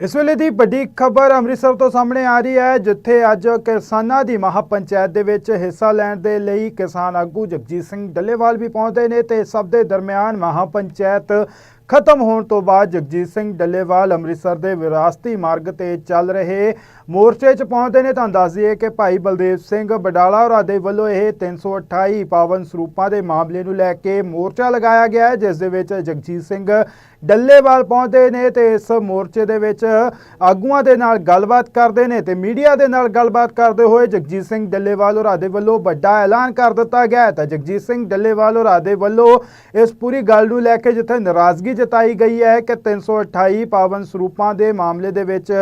ਇਸ ਵੇਲੇ ਦੀ ਵੱਡੀ ਖਬਰ ਅੰਮ੍ਰਿਤਸਰ ਤੋਂ ਸਾਹਮਣੇ ਆ ਰਹੀ ਹੈ, ਜਿੱਥੇ ਅੱਜ ਕਿਸਾਨਾਂ ਦੀ ਮਹਾਪੰਚਾਇਤ ਦੇ ਵਿੱਚ ਹਿੱਸਾ ਲੈਣ ਦੇ ਲਈ ਕਿਸਾਨ ਆਗੂ ਜਗਜੀਤ ਸਿੰਘ ਡੱਲੇਵਾਲ ਵੀ ਪਹੁੰਚਦੇ ਨੇ ਤੇ ਸਭ ਦੇ ਦਰਮਿਆਨ ਮਹਾਪੰਚਾਇਤ ਖਤਮ ਹੋਣ ਤੋਂ ਬਾਅਦ ਜਗਜੀਤ ਸਿੰਘ ਡੱਲੇਵਾਲ ਅੰਮ੍ਰਿਤਸਰ ਦੇ ਵਿਰਾਸਤੀ ਮਾਰਗ ਤੇ ਚੱਲ ਰਹੇ ਮੋਰਚੇ 'ਚ ਪਹੁੰਚਦੇ ਨੇ। ਤਾਂ ਦੱਸ ਦਈਏ ਕਿ ਭਾਈ ਬਲਦੇਵ ਸਿੰਘ ਬਡਾਲਾ ਹੋਰਾਂ ਦੇ ਵੱਲੋਂ ਇਹ 328 ਪਾਵਨ ਸਰੂਪਾਂ ਦੇ ਮਾਮਲੇ ਨੂੰ ਲੈ ਕੇ ਮੋਰਚਾ ਲਗਾਇਆ ਗਿਆ ਹੈ, ਜਿਸ ਦੇ ਵਿੱਚ ਜਗਜੀਤ ਸਿੰਘ ਡੱਲੇਵਾਲ ਪਹੁੰਚਦੇ ਨੇ ਤੇ ਇਸ ਮੋਰਚੇ ਦੇ ਵਿੱਚ ਆਗੂਆਂ ਦੇ ਨਾਲ ਗੱਲਬਾਤ ਕਰਦੇ ਨੇ ਤੇ ਮੀਡੀਆ ਦੇ ਨਾਲ ਗੱਲਬਾਤ ਕਰਦੇ ਹੋਏ ਜਗਜੀਤ ਸਿੰਘ ਡੱਲੇਵਾਲ ਹੋਰਾਂ ਦੇ ਵੱਲੋਂ ਵੱਡਾ ਐਲਾਨ ਕਰ ਦਿੱਤਾ ਗਿਆ ਹੈ। ਤਾਂ ਜਗਜੀਤ ਸਿੰਘ ਡੱਲੇਵਾਲ ਹੋਰਾਂ ਦੇ ਵੱਲੋਂ ਇਸ ਪੂਰੀ ਗੱਲ ਨੂੰ ਲੈ ਕੇ ਜਿੱਥੇ ਨਾਰਾਜ਼ਗੀ ਜਤਾਈ ਗਈ ਹੈ ਕਿ 328 ਪਾਵਨ ਸਰੂਪਾਂ ਦੇ ਮਾਮਲੇ ਦੇ ਵਿੱਚ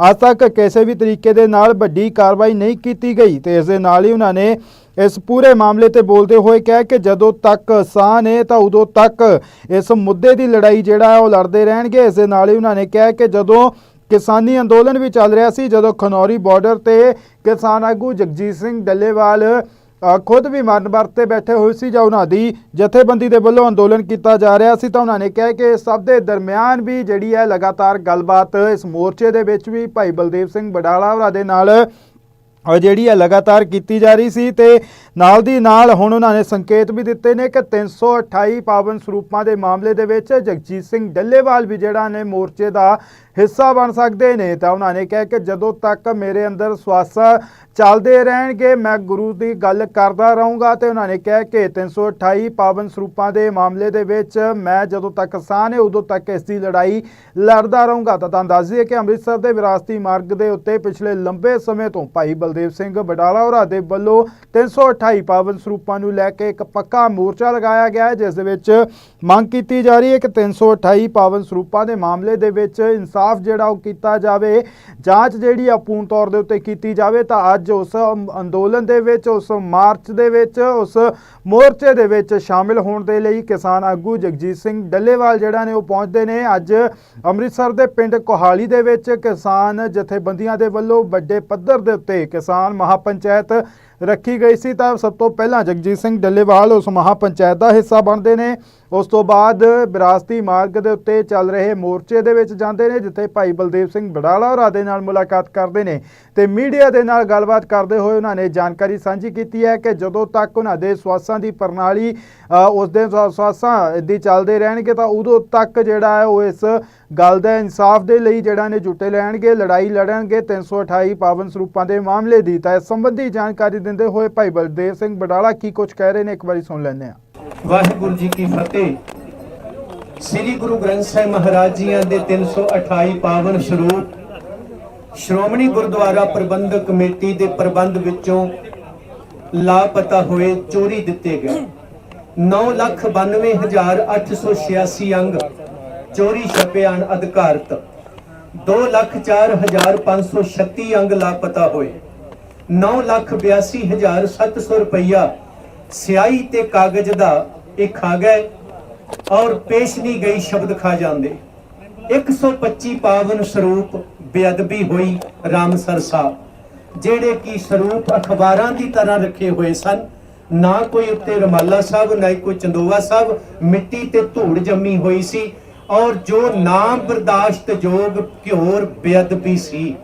ਅੱਜ ਤੱਕ ਕਿਸੇ ਵੀ ਤਰੀਕੇ ਦੇ ਨਾਲ ਵੱਡੀ ਕਾਰਵਾਈ ਨਹੀਂ ਕੀਤੀ ਗਈ ਤੇ ਇਸ ਦੇ ਨਾਲ ਹੀ ਉਹਨਾਂ ਨੇ ਇਸ ਪੂਰੇ ਮਾਮਲੇ ਤੇ ਬੋਲਦੇ ਹੋਏ ਕਿਹਾ ਕਿ ਜਦੋਂ ਤੱਕ ਸਾਹ ਨੇ ਤਾਂ ਉਦੋਂ ਤੱਕ ਇਸ ਮੁੱਦੇ ਦੀ ਲੜਾਈ ਜਿਹੜਾ ਹੈ ਉਹ ਲੜਦੇ ਰਹਿਣਗੇ। ਇਸ ਦੇ ਨਾਲ ਹੀ ਉਹਨਾਂ ਨੇ ਕਿਹਾ ਕਿ ਜਦੋਂ ਕਿਸਾਨੀ ਅੰਦੋਲਨ ਵੀ ਚੱਲ ਰਿਹਾ ਸੀ, ਜਦੋਂ ਖਨੌਰੀ ਬਾਰਡਰ ਤੇ ਕਿਸਾਨ ਆਗੂ ਜਗਜੀਤ ਸਿੰਘ ਡੱਲੇਵਾਲ ਖੁਦ ਵੀ ਮਰਨ ਵਰਤ ਤੇ ਬੈਠੇ ਹੋਏ ਸੀ ਜਾਂ ਉਹਨਾਂ ਦੀ ਜਥੇਬੰਦੀ ਦੇ ਵੱਲੋਂ ਅੰਦੋਲਨ ਕੀਤਾ ਜਾ ਰਿਹਾ ਸੀ ਤਾਂ ਉਹਨਾਂ ਨੇ ਕਿਹਾ ਕਿ ਸਭ ਦੇ ਦਰਮਿਆਨ ਵੀ ਜਿਹੜੀ ਹੈ ਲਗਾਤਾਰ ਗੱਲਬਾਤ ਇਸ ਮੋਰਚੇ ਦੇ ਵਿੱਚ ਵੀ ਭਾਈ ਬਲਦੇਵ ਸਿੰਘ ਬਡਾਲਾ ਹੋਰਾਂ ਦੇ ਨਾਲ ਜਿਹੜੀ ਹੈ ਲਗਾਤਾਰ ਕੀਤੀ ਜਾ ਰਹੀ ਸੀ ਤੇ ਨਾਲ ਦੀ ਨਾਲ ਹੁਣ ਉਹਨਾਂ ਨੇ ਸੰਕੇਤ ਵੀ ਦਿੱਤੇ ਨੇ ਕਿ 328 ਪਾਵਨ ਸਰੂਪਾਂ ਦੇ ਮਾਮਲੇ ਦੇ ਵਿੱਚ ਜਗਜੀਤ ਸਿੰਘ ਡੱਲੇਵਾਲ ਵੀ ਜਿਹੜਾ ਨੇ ਮੋਰਚੇ ਦਾ ਹਿੱਸਾ ਬਣ ਸਕਦੇ ਨੇ ਤਾਂ ਉਹਨਾਂ ਨੇ ਕਿਹਾ ਕਿ ਜਦੋਂ ਤੱਕ ਮੇਰੇ ਅੰਦਰ ਸਵਾਸ ਚੱਲਦੇ ਰਹਿਣਗੇ, ਮੈਂ ਗੁਰੂ ਦੀ ਗੱਲ ਕਰਦਾ ਰਹੂੰਗਾ ਤੇ ਉਹਨਾਂ ਨੇ ਕਿਹਾ ਕਿ 328 ਪਾਵਨ ਸਰੂਪਾਂ ਦੇ ਮਾਮਲੇ ਦੇ ਵਿੱਚ ਮੈਂ ਜਦੋਂ ਤੱਕ ਸਾਹ ਨੇ ਉਦੋਂ ਤੱਕ ਇਸ ਦੀ ਲੜਾਈ ਲੜਦਾ ਰਹੂੰਗਾ। ਤਾਂ ਤੁਹਾਨੂੰ ਦੱਸ ਦਈਏ ਕਿ ਅੰਮ੍ਰਿਤਸਰ ਦੇ ਵਿਰਾਸਤੀ ਮਾਰਗ ਦੇ ਉੱਤੇ ਪਿਛਲੇ ਲੰਬੇ ਸਮੇਂ ਤੋਂ ਭਾਈ ਬਲਦੇਵ ਸਿੰਘ ਬਡਾਲਾ ਹੋਰਾਂ ਦੇ ਵੱਲੋਂ 328 ਪਾਵਨ ਸਰੂਪਾਂ ਨੂੰ ਲੈ ਕੇ ਇੱਕ ਪੱਕਾ ਮੋਰਚਾ ਲਗਾਇਆ ਗਿਆ ਹੈ, ਜਿਸ ਦੇ ਵਿੱਚ ਮੰਗ ਕੀਤੀ ਜਾ ਰਹੀ ਹੈ ਕਿ 328 ਪਾਵਨ ਸਰੂਪਾਂ ਦੇ ਮਾਮਲੇ ਦੇ ਵਿੱਚ ਇਨਸਾਫ ਜਿਹੜਾ ਉਹ ਕੀਤਾ ਜਾਵੇ, ਜਾਂਚ ਜਿਹੜੀ ਆ ਪੂਰਨ ਤੌਰ ਦੇ ਉੱਤੇ ਕੀਤੀ ਜਾਵੇ ਤਾਂ ਅੱਜ ਉਸ ਅੰਦੋਲਨ ਦੇ ਵਿੱਚ, ਉਸ ਮਾਰਚ ਦੇ ਵਿੱਚ, ਉਸ ਮੋਰਚੇ ਦੇ ਵਿੱਚ ਸ਼ਾਮਿਲ ਹੋਣ ਦੇ ਲਈ ਕਿਸਾਨ ਆਗੂ ਜਗਜੀਤ ਸਿੰਘ ਡੱਲੇਵਾਲ ਜਿਹੜਾ ਨੇ ਉਹ ਪਹੁੰਚਦੇ ਨੇ। ਅੱਜ ਅੰਮ੍ਰਿਤਸਰ ਦੇ ਪਿੰਡ ਕੋਹਾਲੀ ਦੇ ਵਿੱਚ ਕਿਸਾਨ ਜਥੇਬੰਦੀਆਂ ਦੇ ਵੱਲੋਂ ਵੱਡੇ ਪੱਧਰ ਦੇ ਉੱਤੇ ਕਿਸਾਨ ਕਿਸਾਨ ਮਹਾਪੰਚਾਇਤ ਰੱਖੀ ਗਈ ਸੀ ਤਾਂ ਸਭ ਤੋਂ ਪਹਿਲਾਂ ਜਗਜੀਤ ਸਿੰਘ ਡੱਲੇਵਾਲ ਉਸ ਮਹਾਪੰਚਾਇਤ ਦਾ ਹਿੱਸਾ ਬਣਦੇ ਨੇ। ਉਸ ਤੋਂ ਬਾਅਦ ਵਿਰਾਸਤੀ ਮਾਰਗ ਦੇ ਉੱਤੇ ਚੱਲ ਰਹੇ ਮੋਰਚੇ ਦੇ ਵਿੱਚ ਜਾਂਦੇ ਨੇ ਜਿੱਥੇ ਭਾਈ ਬਲਦੇਵ ਸਿੰਘ ਬਡਾਲਾ ਹੋਰਾਂ ਦੇ ਨਾਲ ਮੁਲਾਕਾਤ ਕਰਦੇ ਨੇ ਤੇ ਮੀਡੀਆ ਦੇ ਨਾਲ ਗੱਲਬਾਤ ਕਰਦੇ ਹੋਏ ਉਹਨਾਂ ਨੇ ਜਾਣਕਾਰੀ ਸਾਂਝੀ ਕੀਤੀ ਹੈ ਕਿ ਜਦੋਂ ਤੱਕ ਉਹਨਾਂ ਦੇ ਸਵਾਸਾਂ ਦੀ ਪ੍ਰਣਾਲੀ ਅ, ਉਸ ਦੇ ਸਵਾਸਾਂ ਦੀ ਚੱਲਦੇ ਰਹਿਣਗੇ ਤਾਂ ਉਦੋਂ ਤੱਕ ਜਿਹੜਾ ਹੈ ਉਹ ਇਸ ਗੱਲ ਦਾ ਇਨਸਾਫ ਦੇ ਲਈ ਜਿਹੜਾ ਨੇ ਜੁਟੇ ਲੈਣਗੇ ਲੜਾਈ ਲੜਨਗੇ। 328 ਪਾਵਨ ਸਰੂਪਾਂ ਦੇ ਮਾਮਲੇ ਦੀ ਤਾਂ ਇਸ ਸੰਬੰਧੀ ਜਾਣਕਾਰੀ ਦਿੰਦੇ ਹੋਏ ਭਾਈ ਬਲਦੇਵ ਸਿੰਘ ਬਡਾਲਾ ਕੀ ਕੁਝ ਕਹਿ ਰਹੇ ਨੇ, ਇੱਕ ਵਾਰੀ ਸੁਣ ਲੈਂਦੇ ਹਾਂ। ਵਾਹਿਗੁਰੂ ਜੀ ਕੀ ਫਤਿਹ। ਸ੍ਰੀ ਗੁਰੂ ਗ੍ਰੰਥ ਸਾਹਿਬ ਮਹਾਰਾਜ ਜੀਆਂ ਦੇ 328 ਪਾਵਨ ਸਰੂਪ ਸ਼੍ਰੋਮਣੀ ਗੁਰਦੁਆਰਾ ਪ੍ਰਬੰਧਕ ਕਮੇਟੀ ਦੇ ਪ੍ਰਬੰਧ ਵਿੱਚੋਂ ਲਾਪਤਾ ਹੋਏ ਚੋਰੀ ਦਿੱਤੇ ਗਏ। 992886 ਅੰਗ ਚੋਰੀ ਛਪੇ ਹਨ ਅਧਿਕਾਰਤ 204536 ਅੰਗ ਲਾਪਤਾ ਹੋਏ। 982700 ਰੁਪਇਆ ਸਿਆਹੀ ਤੇ ਕਾਗਜ਼ ਦਾ ਇਹ ਖਾ ਗਏ ਔਰ ਪੇਸ਼ ਨਹੀਂ ਗਈ ਸ਼ਬਦ ਖਾ ਜਾਂਦੇ 125 ਪਾਵਨ ਸਰੂਪ ਬੇਅਦਬੀ ਹੋਈ ਰਾਮਸਰ ਸਾਹਿਬ ਜਿਹੜੇ ਕੀ ਸਰੂਪ ਅਖਬਾਰਾਂ ਦੀ ਤਰ੍ਹਾਂ ਰੱਖੇ ਹੋਏ ਸਨ ਨਾ ਕੋਈ ਉੱਤੇ ਰਮਾਲਾ ਸਾਹਿਬ ਨਾ ਹੀ ਕੋਈ ਚੰਦੋਵਾ ਸਾਹਿਬ ਮਿੱਟੀ ਤੇ ਧੂੜ ਜੰਮੀ ਹੋਈ ਸੀ ਔਰ ਜੋ ਨਾਮ ਬਰਦਾਸ਼ਤ ਯੋਗ ਘਿਓਰ ਬੇਅਦਬੀ ਸੀ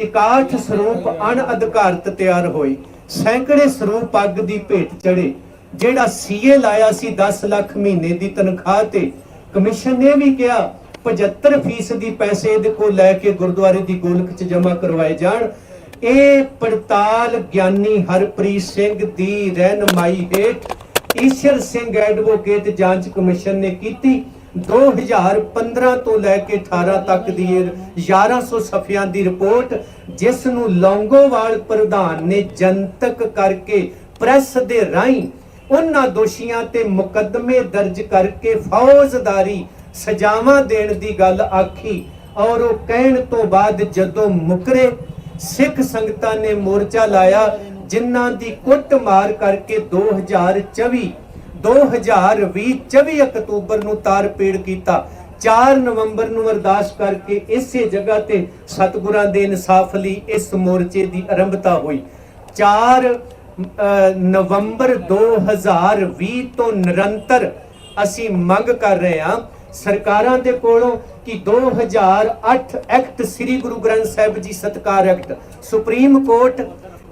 ਇਕਾਠ ਸਰੂਪ ਅਣਅਧਿਕਾਰਤ ਤਿਆਰ ਹੋਏ। ਸੈਂਕੜੇ ਸਰੂਪ ਅੱਗ ਦੀ ਭੇਟ ਚੜੇ ਜਿਹੜਾ ਸੀਏ ਲਾਇਆ ਸੀ 10 ਲੱਖ ਮਹੀਨੇ ਦੀ ਤਨਖਾਹ ਤੇ। ਕਮਿਸ਼ਨ ਨੇ ਵੀ ਕਿਹਾ 75% ਦੀ ਪੈਸੇ ਇਹਦੇ ਕੋਲ ਲੈ ਕੇ ਗੁਰਦੁਆਰੇ ਦੀ ਗੋਲਕ 'ਚ ਜਮ੍ਹਾਂ ਕਰਵਾਏ ਜਾਣ। ਇਹ ਪੜਤਾਲ ਗਿਆਨੀ ਹਰਪ੍ਰੀਤ ਸਿੰਘ ਦੀ ਰਹਿਨਮਾਈ ਹੇਠ। ਈਸ਼ਰ ਸਿੰਘ ਐਡਵੋਕੇਟ ਜਾਂਚ ਕਮਿਸ਼ਨ ਨੇ ਕੀਤੀ। 2015 ਤੋਂ ਲੈ ਕੇ 18 ਤੱਕ ਦੀ 1100 ਸਫਿਆਂ ਦੀ ਰਿਪੋਰਟ, ਜਿਸ ਨੂੰ ਲੌਂਗੋਵਾਲ ਪ੍ਰਧਾਨ ਨੇ ਜਨਤਕ ਕਰਕੇ ਪ੍ਰੈਸ ਦੇ ਰਾਹੀਂ ਉਹਨਾਂ ਦੋਸ਼ੀਆਂ ਤੇ ਮੁਕੱਦਮੇ ਦਰਜ ਕਰਕੇ ਫੌਜਦਾਰੀ ਸਜ਼ਾਵਾਂ ਦੇਣ ਦੀ ਗੱਲ ਆਖੀ ਔਰ ਉਹ ਕਹਿਣ ਤੋਂ ਬਾਅਦ ਜਦੋਂ ਮੁਕਰੇ, ਸਿੱਖ ਸੰਗਤਾਂ ਨੇ ਮੋਰਚਾ ਲਾਇਆ, ਜਿਨ੍ਹਾਂ ਦੀ ਕੁੱਟ ਮਾਰ ਕਰਕੇ 2024 2020 24 ਅਕਤੂਬਰ ਨੂੰ ਤਾਰ ਕੀਤਾ। 4 ਨਵੰਬਰ ਨੂੰ ਅਰਦਾਸ ਕਰਕੇ ਇਸੇ ਜਗ੍ਹਾ ਤੇ ਸਤਿਗੁਰਾਂ ਦੇ ਇਨਸਾਫ ਲਈ ਇਸ ਮੋਰਚੇ ਦੀ ਆਰੰਭਤਾ ਹੋਈ। 4 ਨਵੰਬਰ 2020 ਤੋਂ ਨਿਰੰਤਰ ਅਸੀਂ ਮੰਗ ਕਰ ਰਹੇ ਹਾਂ ਸਰਕਾਰਾਂ ਦੇ ਕੋਲੋਂ ਕਿ 2008 ਐਕਟ ਸ੍ਰੀ ਗੁਰੂ Granth Sahib ji Satkar act, supreme court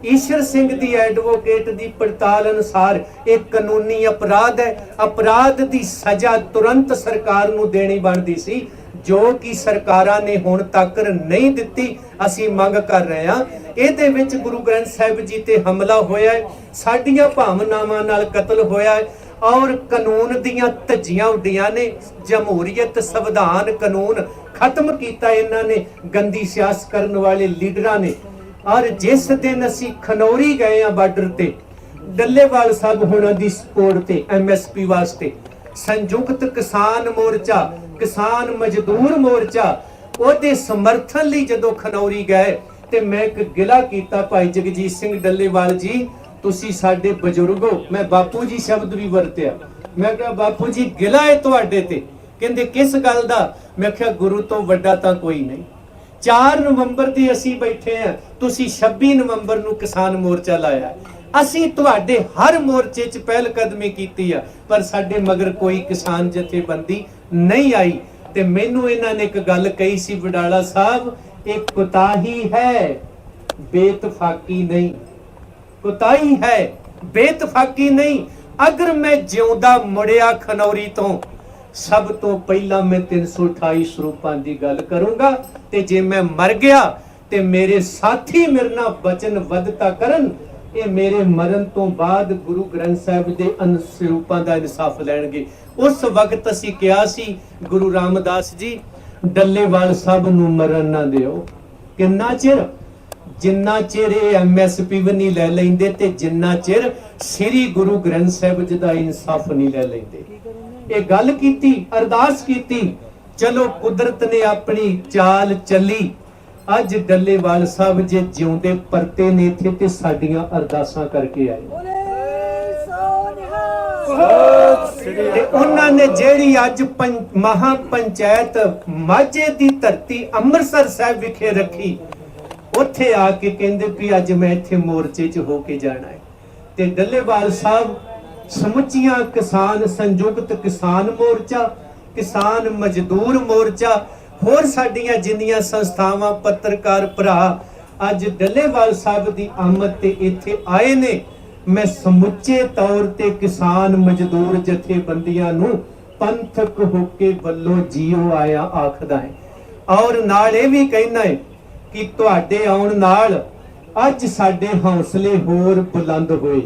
Ishar Singh ਦੀ ਐਡਵੋਕੇਟ ਦੀ ਪੜਤਾਲ ਅਨੁਸਾਰ ਇਹ ਕਾਨੂੰਨੀ ਅਪਰਾਧ ਹੈ। ਅਪਰਾਧ ਦੀ ਸਜ਼ਾ ਤੁਰੰਤ ਸਰਕਾਰ ਨੂੰ ਦੇਣੀ ਬਣਦੀ ਸੀ, ਜੋ ਕਿ ਸਰਕਾਰਾਂ ਨੇ ਹੁਣ ਤੱਕ ਨਹੀਂ ਦਿੱਤੀ। ਅਸੀਂ ਮੰਗ ਕਰ ਰਹੇ ਹਾਂ, ਇਹਦੇ ਵਿੱਚ ਗੁਰੂ ਗ੍ਰੰਥ ਸਾਹਿਬ ਜੀ ਤੇ ਹਮਲਾ ਹੋਇਆ ਹੈ, ਸਾਡੀਆਂ ਭਾਵਨਾਵਾਂ ਨਾਲ ਕਤਲ ਹੋਇਆ ਹੈ ਔਰ ਕਾਨੂੰਨ ਦੀਆਂ ਧੱਜੀਆਂ ਉੱਡੀਆਂ ਨੇ। ਜਮਹੂਰੀਅਤ ਸੰਵਿਧਾਨ ਕਾਨੂੰਨ ਖਤਮ ਕੀਤਾ ਇਹਨਾਂ ਨੇ, ਗੰਦੀ ਸਿਆਸਤ ਕਰਨ ਵਾਲੇ ਲੀਡਰਾਂ ਨੇ। ਔਰ ਜਿਸ ਦਿਨ ਅਸੀਂ ਖਨੌਰੀ ਗਏ ਆ ਬਾਰਡਰ ਤੇ, ਡੱਲੇਵਾਲ ਸਾਹਿਬ ਹੋਣਾ ਦੀ ਸਪੋਰਟ ਤੇ ਐਮਐਸਪੀ ਵਾਸਤੇ, ਸੰਯੁਕਤ ਕਿਸਾਨ ਮੋਰਚਾ, ਕਿਸਾਨ ਮਜ਼ਦੂਰ ਮੋਰਚਾ, ਉਹਦੇ ਸਮਰਥਨ ਲਈ ਜਦੋਂ ਖਨੌਰੀ ਗਏ, ਤੇ ਮੈਂ ਇੱਕ ਗਿਲਾ ਕੀਤਾ ਭਾਈ ਜਗਜੀਤ ਸਿੰਘ ਡੱਲੇਵਾਲ ਜੀ, ਤੁਸੀਂ ਸਾਡੇ ਬਜ਼ੁਰਗ ਹੋ ਮੈਂ ਬਾਪੂ ਜੀ ਸ਼ਬਦ ਵੀ ਵਰਤਿਆ। ਮੈਂ ਕਿਹਾ, ਬਾਪੂ ਜੀ ਗਿਲਾ ਹੈ ਤੁਹਾਡੇ ਤੇ। ਕਹਿੰਦੇ, ਕਿਸ ਗੱਲ ਦਾ? ਮੈਂ ਕਿਹਾ, ਗੁਰੂ ਤੋਂ ਵੱਡਾ ਤਾਂ ਕੋਈ ਨਹੀਂ। 4 ਨਵੰਬਰ ਦੀ ਅਸੀਂ ਬੈਠੇ ਆ ਤੁਸੀਂ 26 ਨਵੰਬਰ ਨੂੰ ਕਿਸਾਨ ਮੋਰਚਾ ਲਾਇਆ ਅਸੀਂ ਤੁਹਾਡੇ ਹਰ ਮੋਰਚੇ 'ਚ ਪਹਿਲ ਕਦਮੀ ਕੀਤੀ ਆ, ਪਰ ਸਾਡੇ ਮਗਰ ਕੋਈ ਕਿਸਾਨ ਜਥੇਬੰਦੀ ਨਹੀਂ ਆਈ। ਤੇ ਮੈਨੂੰ ਇਹਨਾਂ ਨੇ ਇੱਕ ਗੱਲ ਕਹੀ ਸੀ, ਵਡਾਲਾ ਸਾਹਿਬ ਇਹ ਕੁਤਾਹੀ ਹੈ ਬੇਤਫਾਕੀ ਨਹੀਂ। ਕੁਤਾਹੀ ਹੈ ਬੇਤਫਾਕੀ ਨਹੀਂ। ਅਗਰ ਮੈਂ ਜਿਉਂਦਾ ਮੁੜਿਆ ਖਨੌਰੀ ਤੋਂ ਸਭ ਤੋਂ ਪਹਿਲਾਂ ਮੈਂ 328 ਸਰੂਪਾਂ ਦੀ ਗੱਲ ਕਰੂੰਗਾ ਤੇ ਜੇ ਮੈਂ ਮਰ ਗਿਆ ਤੇ ਮੇਰੇ ਸਾਥੀ ਮੇਰੇ ਨਾਲ ਬਚਨ ਵੱਧਤਾ ਕਰਨ, ਇਹ ਮੇਰੇ ਮਰਨ ਤੋਂ ਬਾਅਦ ਗੁਰੂ ਗ੍ਰੰਥ ਸਾਹਿਬ ਦੇ ਅਨ ਸਰੂਪਾਂ ਦਾ ਇਨਸਾਫ ਲੈਣਗੇ। ਉਸ ਵਕਤ ਅਸੀਂ ਕਿਹਾ ਸੀ, ਗੁਰੂ ਰਾਮਦਾਸ ਜੀ, ਡੱਲੇਵਾਲ ਸਾਹਿਬ ਨੂੰ ਮਰਨ ਨਾ ਦਿਓ। ਕਿੰਨਾ ਚਿਰ? ਜਿੰਨਾ ਚਿਰ ਇਹ ਐਮਐਸਪੀ ਵੀ ਨਹੀਂ ਲੈ ਲੈਂਦੇ ਤੇ ਜਿੰਨਾ ਚਿਰ ਸ੍ਰੀ ਗੁਰੂ ਗ੍ਰੰਥ ਸਾਹਿਬ ਜੀ ਦਾ ਇਨਸਾਫ ਨਹੀਂ ਲੈ ਲੈਂਦੇ। ਇਹ ਗੱਲ ਕੀਤੀ, ਅਰਦਾਸ ਕੀਤੀ, ਚਲੋ ਕੁਦਰਤ ਨੇ ਆਪਣੀ ਚਾਲ ਚੱਲੀ। ਅੱਜ ਡੱਲੇਵਾਲ ਸਾਹਿਬ ਜੇ ਜਿਉਂਦੇ ਪਰਤੇ ਨੇ ਇੱਥੇ ਤੇ ਸਾਡੀਆਂ ਅਰਦਾਸਾਂ ਕਰਕੇ ਆਏ। ਤੇ ਉਹਨਾਂ ਨੇ ਜਿਹੜੀ ਅੱਜ ਪੰ- ਮਹਾ ਪੰਚਾਇਤ ਮਾਝੇ ਦੀ ਧਰਤੀ ਅੰਮ੍ਰਿਤਸਰ ਸਾਹਿਬ ਵਿਖੇ ਰੱਖੀ ਉੱਥੇ ਆ ਕੇ ਕਹਿੰਦੇ ਵੀ ਅੱਜ ਮੈਂ ਇੱਥੇ ਮੋਰਚੇ 'ਚ ਹੋ ਕੇ ਜਾਣਾ ਹੈ। ਤੇ ਡੱਲੇਵਾਲ ਸਾਹਿਬ, ਸਮੁੱਚੀਆਂ ਕਿਸਾਨ ਸੰਯੁਕਤ ਕਿਸਾਨ ਮੋਰਚਾ, ਕਿਸਾਨ ਮਜ਼ਦੂਰ ਮੋਰਚਾ, ਹੋਰ ਸਾਡੀਆਂ ਜਿੰਨੀਆਂ ਸੰਸਥਾਵਾਂ, ਪੱਤਰਕਾਰ ਭਰਾ ਅੱਜ ਡੱਲੇਵਾਲ ਸਾਹਿਬ ਦੀ ਆਮਦ ਤੇ ਇੱਥੇ ਆਏ ਨੇ, ਮੈਂ ਸਮੁੱਚੇ ਤੌਰ ਤੇ ਕਿਸਾਨ ਮਜ਼ਦੂਰ ਜਥੇਬੰਦੀਆਂ ਨੂੰ ਪੰਥਕ ਹੋਕੇ ਵੱਲੋਂ ਜੀਓ ਆਇਆ ਆਖਦਾ ਹੈ। ਔਰ ਨਾਲ ਇਹ ਵੀ ਕਹਿਣਾ ਹੈ ਕਿ ਤੁਹਾਡੇ ਆਉਣ ਨਾਲ ਅੱਜ ਸਾਡੇ ਹੌਸਲੇ ਹੋਰ ਬੁਲੰਦ ਹੋਏ।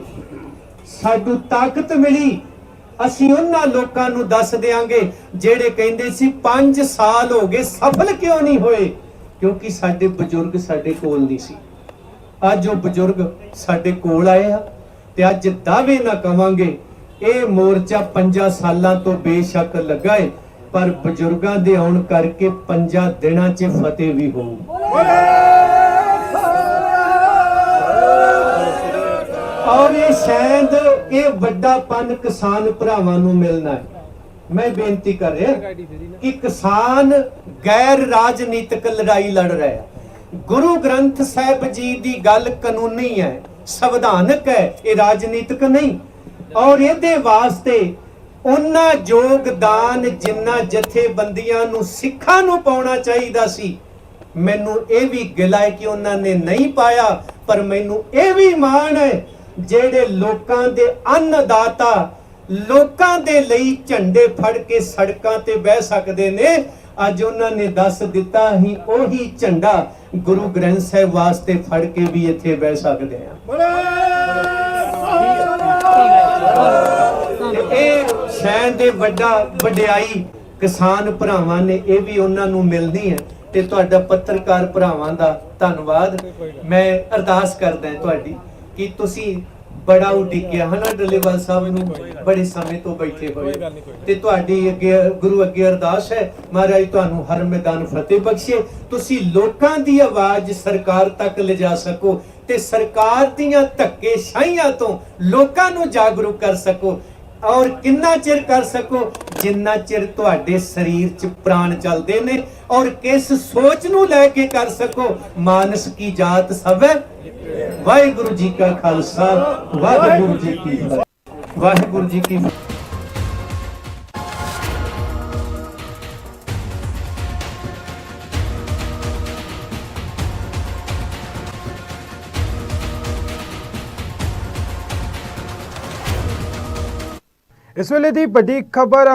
ਸਾਨੂੰ ਤਾਕਤ ਮਿਲੀ। ਅਸੀਂ ਉਹਨਾਂ ਲੋਕਾਂ ਨੂੰ ਦੱਸ ਦਿਆਂਗੇ ਜਿਹੜੇ ਕਹਿੰਦੇ ਸੀ 5 ਸਾਲ ਹੋ ਗਏ, ਸਫਲ ਕਿਉਂ ਨਹੀਂ ਹੋਏ? ਕਿਉਂਕਿ ਸਾਡੇ ਬਜ਼ੁਰਗ ਸਾਡੇ ਕੋਲ ਨਹੀਂ ਸੀ। ਅੱਜ ਉਹ ਬਜ਼ੁਰਗ ਸਾਡੇ ਕੋਲ ਆਏ ਆ ਤੇ ਅੱਜ ਦਾਅਵੇ ਨਾ ਕਵਾਂਗੇ, ਇਹ ਮੋਰਚਾ 5 ਸਾਲਾਂ ਤੋਂ ਬੇਸ਼ੱਕ ਲੱਗਾ ਏ। ਪਰ ਬਜ਼ੁਰਗਾਂ ਦੇ ਆਉਣ ਕਰਕੇ 5 ਦਿਨਾਂ 'ਚ ਫਤਿਹ ਵੀ ਹੋਊ। ਔਰ ਇਹ ਸ਼ਾਇਦ ਇਹ ਵੱਡਾ ਪੰਨ ਕਿਸਾਨ ਭਰਾਵਾਂ ਨੂੰ ਮਿਲਣਾ ਹੈ। ਮੈਂ ਬੇਨਤੀ ਕਰ ਰਿਹਾ ਕਿ ਕਿਸਾਨ ਗੈਰ ਰਾਜਨੀਤਿਕ ਲੜਾਈ ਲੜ ਰਿਹਾ ਹੈ। ਗੁਰੂ ਗ੍ਰੰਥ ਸਾਹਿਬ ਜੀ ਦੀ ਗੱਲ ਕਾਨੂੰਨੀ ਹੈ, ਸੰਵਿਧਾਨਕ ਹੈ, ਇਹ ਰਾਜਨੀਤਿਕ ਨਹੀਂ। ਔਰ ਇਹਦੇ ਵਾਸਤੇ ਉਹਨਾਂ ਯੋਗਦਾਨ ਜਿੰਨਾ ਜਥੇਬੰਦੀਆਂ ਨੂੰ ਸਿੱਖਾਂ ਨੂੰ ਪਾਉਣਾ ਚਾਹੀਦਾ ਸੀ ਮੈਨੂੰ ਇਹ ਵੀ ਗਿਲਾ ਹੈ ਕਿ ਉਹਨਾਂ ਨੇ ਨਹੀਂ ਪਾਇਆ ਪਰ ਮੈਨੂੰ ਇਹ ਵੀ ਮਾਣ ਹੈ ਜਿਹੜੇ ਲੋਕਾਂ ਦੇ ਅੰਨਦਾਤਾ ਲੋਕਾਂ ਦੇ ਲਈ ਝੰਡੇ ਫੜ ਕੇ ਸੜਕਾਂ ਤੇ ਬਹਿ ਸਕਦੇ ਨੇ ਅੱਜ ਉਹਨਾਂ ਨੇ ਦੱਸ ਦਿੱਤਾ ਹੀ ਉਹੀ ਝੰਡਾ ਗੁਰੂ ਗ੍ਰੰਥ ਸਾਹਿਬ ਵਾਸਤੇ ਫੜ ਕੇ ਵੀ ਇੱਥੇ ਬਹਿ ਸਕਦੇ ਆ ਇਹ ਸ਼ਾਇਦ ਦੇ ਵੱਡਾ ਵਡਿਆਈ ਕਿਸਾਨ ਭਰਾਵਾਂ ਨੇ ਇਹ ਵੀ ਉਹਨਾਂ ਨੂੰ ਮਿਲਦੀ ਹੈ ਤੇ ਤੁਹਾਡਾ ਪੱਤਰਕਾਰ ਭਰਾਵਾਂ ਦਾ ਧੰਨਵਾਦ। ਮੈਂ ਅਰਦਾਸ ਕਰਦਾ ਤੁਹਾਡੀ ਕਿ ਤੁਸੀਂ ਬੜਾ ਉਡੀਕਿਆ। ਹਨਾ ਡੱਲੇਵਾਲ ਸਾਹਿਬ ਨੂੰ ਬੜੇ ਸਮੇਂ ਤੋਂ ਬੈਠੇ ਹੋਏ। ਤੇ ਤੁਹਾਡੀ ਅੱਗੇ ਗੁਰੂ ਅੱਗੇ ਅਰਦਾਸ ਹੈ, ਮਹਾਰਾਜ ਤੁਹਾਨੂੰ ਹਰ ਮੈਦਾਨ ਫਤਿਹ ਬਖਸ਼ੇ। ਤੁਸੀਂ ਲੋਕਾਂ ਦੀ ਆਵਾਜ਼ ਸਰਕਾਰ ਤੱਕ ਲਿਜਾ ਸਕੋ ਤੇ ਸਰਕਾਰ ਦੀਆਂ ਧੱਕੇ ਸ਼ਾਹੀਆਂ ਤੋਂ ਲੋਕਾਂ ਨੂੰ ਜਾਗਰੂਕ ਕਰ ਸਕੋ। ਔਰ ਕਿੰਨਾ ਚਿਰ ਕਰ ਸਕੋ? ਜਿੰਨਾ ਚਿਰ ਤੁਹਾਡੇ ਸਰੀਰ 'ਚ ਪ੍ਰਾਣ ਚੱਲਦੇ ਨੇ ਔਰ ਕਿਸ ਸੋਚ ਨੂੰ ਲੈ ਕੇ ਕਰ ਸਕੋ? ਮਾਨਸ ਕੀ ਜਾਤ ਸਭ ਹੈ? ਵਾਹਿਗੁਰੂ ਜੀ ਕਾ ਖਾਲਸਾ, ਵਾਹਿਗੁਰੂ ਜੀ ਕੀ ਫਤਿਹ। ਵਾਹਿਗੁਰੂ ਜੀ ਕੀ ਇਸ ਵੇਲੇ ਦੀ ਵੱਡੀ ਖਬਰ